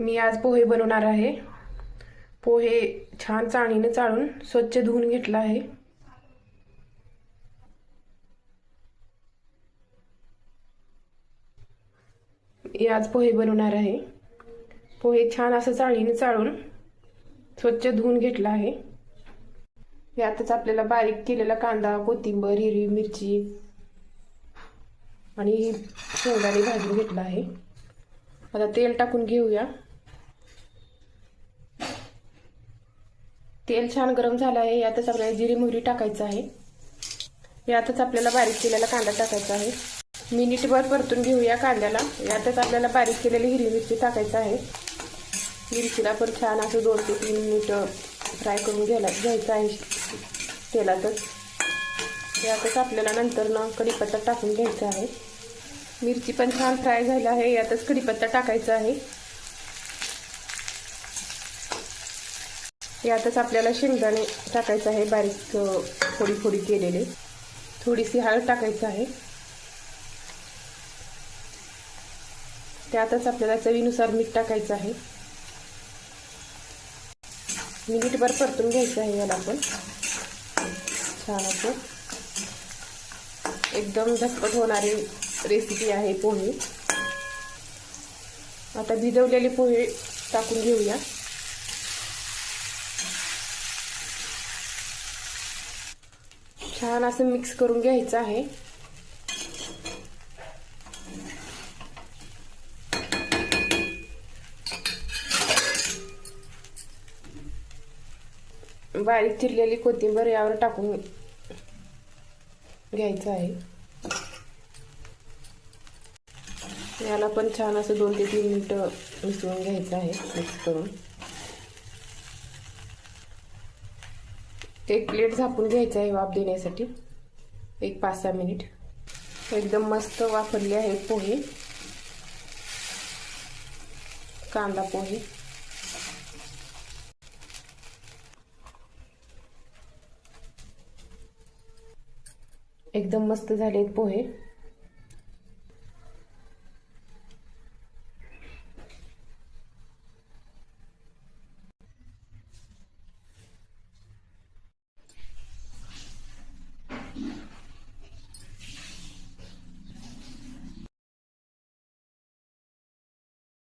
मी आज पोहे बनवणार आहे. पोहे छान चाळणीने चाळून स्वच्छ धुवून घेतला आहे. मी आज पोहे बनवणार आहे. पोहे छान असं चाळीने चाळून स्वच्छ धुवून घेतला आहे. यातच आपल्याला बारीक केलेला कांदा कोथिंबर हिरवी मिरची आणि शेंगदाणे भाजून घेतला आहे. आता तेल टाकून घेऊया. तेल छान गरम झालं आहे. यातच आपल्याला जिरी मोहरी टाकायचं आहे. यातच आपल्याला बारीक केलेला कांदा टाकायचा आहे. मिनिटभर परतून घेऊया कांद्याला. यातच आपल्याला बारीक केलेली हिरवी मिरची टाकायचं आहे. मिरचीला पण छान असं दोन ते तीन मिनिट फ्राय करून घ्यायला घ्यायचं आहे तेलातच. यातच आपल्याला नंतर ना कढीपत्ता टाकून घ्यायचा आहे. मिरची पण छान फ्राय झाली आहे. यातच कढीपत्ता टाकायचा आहे. यातच आपल्याला शेंगदाणे टाकायचं आहे. बारीक फोडी फोडी केलेले. थोडीशी हळद टाकायचं आहे. त्यातच आपल्याला चवीनुसार मीठ टाकायचं आहे. मिनिटभर परतून घ्यायचं आहे याला पण. छान असं. एकदम झटपट होणारी रेसिपी आहे पोहे. आता भिजवलेले पोहे टाकून घेऊया. छान असं मिक्स करून घ्यायचं आहे. बारीक चिरलेली कोथिंबीर यावर टाकून घ्यायचं आहे. याला पण छान असं दोन ते तीन मिनटं मिसळून घ्यायचं आहे मिक्स करून. एक प्लेट झापून घ्यायचं आहे वाफ देण्यासाठी. एक पाच सहा मिनिट. एकदम मस्त वापरले आहेत पोहे. कांदा पोहे. एकदम मस्त झालेत पोहे.